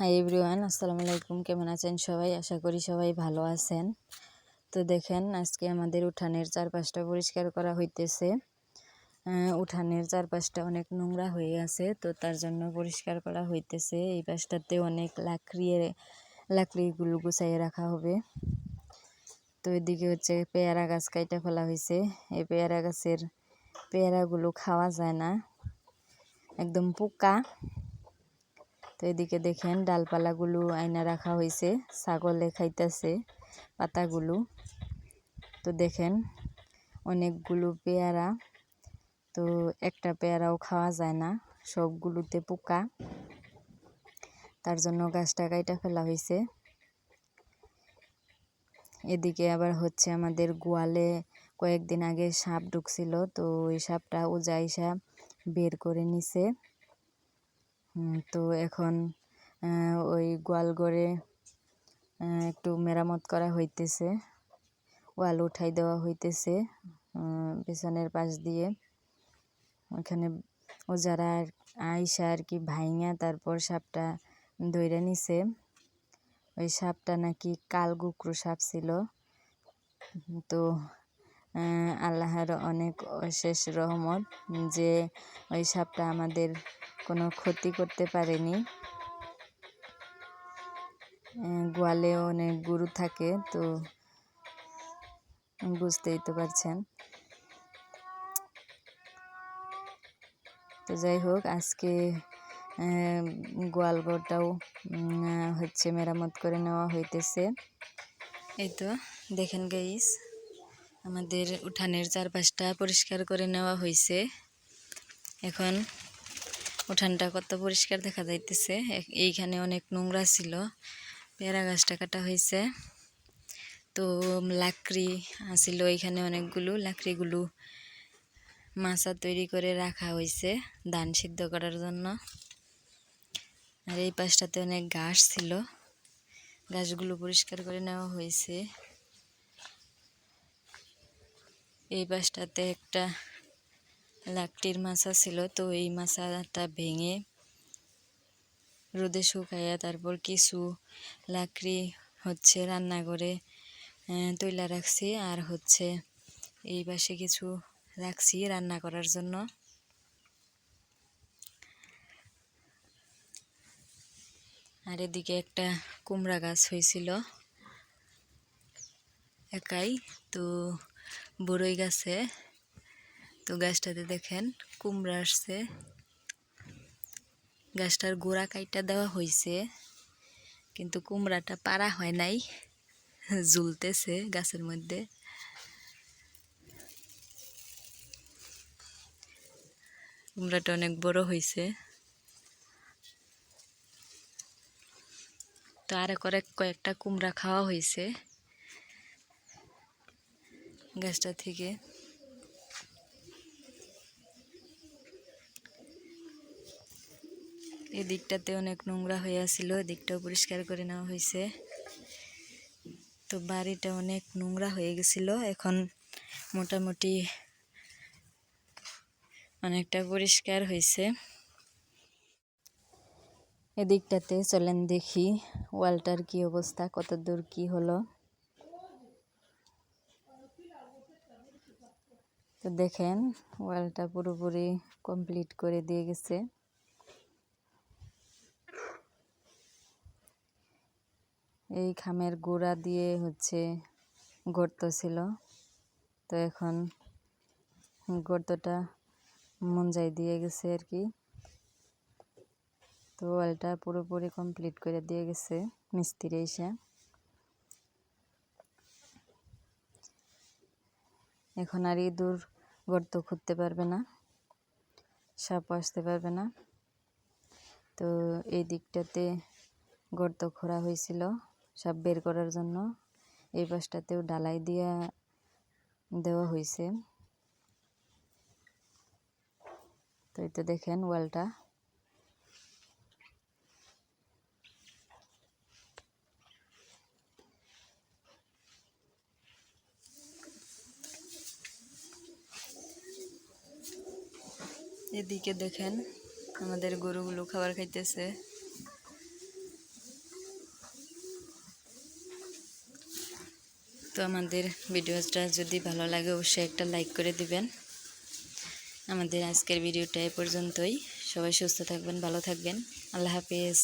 Hi everyone আসসালামু আলাইকুম কেমন আছেন সবাই? আশা করি সবাই ভালো আছেন। তো দেখেন, আজকে আমাদের উঠানের চারপাশটা পরিষ্কার করা হইতেছে। উঠানের চারপাশটা অনেক নোংরা হয়ে আছে, তো তার জন্য পরিষ্কার করা হইতেছে। এই পাশটাতে অনেক লাকড়ি লাকড়িগুলো গুছাইয়ে রাখা হবে। তো এদিকে হচ্ছে পেয়ারা গাছ কাইটা ফেলা হয়েছে এই পেয়ারা গাছের পেয়ারাগুলো খাওয়া যায় না। একদম পোকা। তো এদিকে দেখেন ডালপালাগুলো আয়না রাখা হয়েছে ছাগলে খাইতেছে পাতাগুলো। তো দেখেন অনেকগুলো পেয়ারা, তো একটা পেয়ারাও খাওয়া যায় না, সবগুলোতে পোকা। তার জন্য গাছটা কাইটা ফেলা হয়েছে এদিকে আবার হচ্ছে আমাদের গোয়ালে কয়েকদিন আগে সাপ ঢুকছিল, তো ওই সাপটা উজাইসা বের করে নিছে। তো এখন ওই গোয়ালঘরে একটু মেরামত করা হইতেছে। ওয়াল উঠাই দেওয়া হইতেছে পেছনের পাশ দিয়ে। ওখানে ও যারা আইসা আর কি ভাইঙা, তারপর সাপটা ধইরা নিছে। ওই সাপটা নাকি কালগুকরু সাপ ছিল। তো আল্লাহর অনেক অশেষ রহমত যে ওই সাপটা আমাদের কোনো ক্ষতি করতে পারেনি। গোয়ালে অনেক গরু থাকে, তো বুঝতেই তো পারছেন। তো যাই হোক, আজকে গোয়ালঘরটাও হচ্ছে মেরামত করে নেওয়া হইতেছে। এই তো, দেখেন গাইস আমাদের উঠানের চারপাশটা পরিষ্কার করে নেওয়া হয়েছে এখন উঠানটা কত পরিষ্কার দেখা যাইতেছে। এইখানে অনেক নোংরা ছিল। পেয়ারা গাছটা কাটা হয়েছে তো লাকড়ি আছিল এইখানে অনেকগুলো। লাকড়িগুলো মাচা তৈরি করে রাখা হয়েছে ধান সিদ্ধ করার জন্য। আর এই পাশটাতে অনেক ঘাস ছিল। গাছগুলো পরিষ্কার করে নেওয়া হয়েছে এই পাশটাতে একটা লাকড়ির মাচা ছিল, তো এই মাচাটা ভেঙে রোদে শুকাইয়া তারপর কিছু লাকড়ি হচ্ছে রান্নাঘরে তৈলা রাখছি। আর হচ্ছে এই পাশে কিছু রাখছি রান্না করার জন্য। আর এদিকে একটা কুমড়া গাছ হয়েছিল একাই, তো বড়ই গাছে। তো গাছটাতে দেখেন কুমড়া আসছে। গাছটার গোড়া কাইটা দেওয়া হয়েছে কিন্তু কুমড়াটা পারা হয় নাই, ঝুলতেছে গাছের মধ্যে। কুমড়াটা অনেক বড় হয়েছে তো আর করে কয়েকটা কুমড়া খাওয়া হয়েছে গাছটা থেকে। এদিকটাতে অনেক নোংরা হয়ে আছিল এদিকটাও পরিষ্কার করে নেওয়া হয়েছে। তো বাড়িটা অনেক নোংরা হয়ে গেছিল, এখন মোটামুটি অনেকটা পরিষ্কার হয়েছে। এদিকটাতে চলেন দেখি, ওয়ালটার কি অবস্থা কত দূর কি হলো। তো দেখেন, ওয়ালটা পুরোপুরি কমপ্লিট করে দিয়ে গেছে। এই খামের গোড়া দিয়ে হচ্ছে গর্ত ছিল। তো এখন গর্তটা মঞ্জাই দিয়ে গেছে আর কি। তো ওয়ালটা পুরোপুরি কমপ্লিট করে দিয়ে গেছে মিস্ত্রি এসে। এখন আর ইঁদুর গর্ত খুঁড়তে পারবে না, সাপ আসতে পারবে না। তো এই দিকটাতে গর্ত খোঁড়া হয়েছিল সাপ বের করার জন্য। এই পাশটাতেও ডালাই দিয়া দেওয়া হয়েছে। তো এই তো দেখেন ওয়ালটা। এদিকে দেখেন আমাদের গরুগুলো খাবার খাইতেছে। তো আমাদের ভিডিওটা যদি ভালো লাগে অবশ্যই একটা লাইক করে দিবেন। আমাদের আজকের ভিডিওটা এ পর্যন্তই। সবাই সুস্থ থাকবেন, ভালো থাকবেন। আল্লাহ হাফিজ।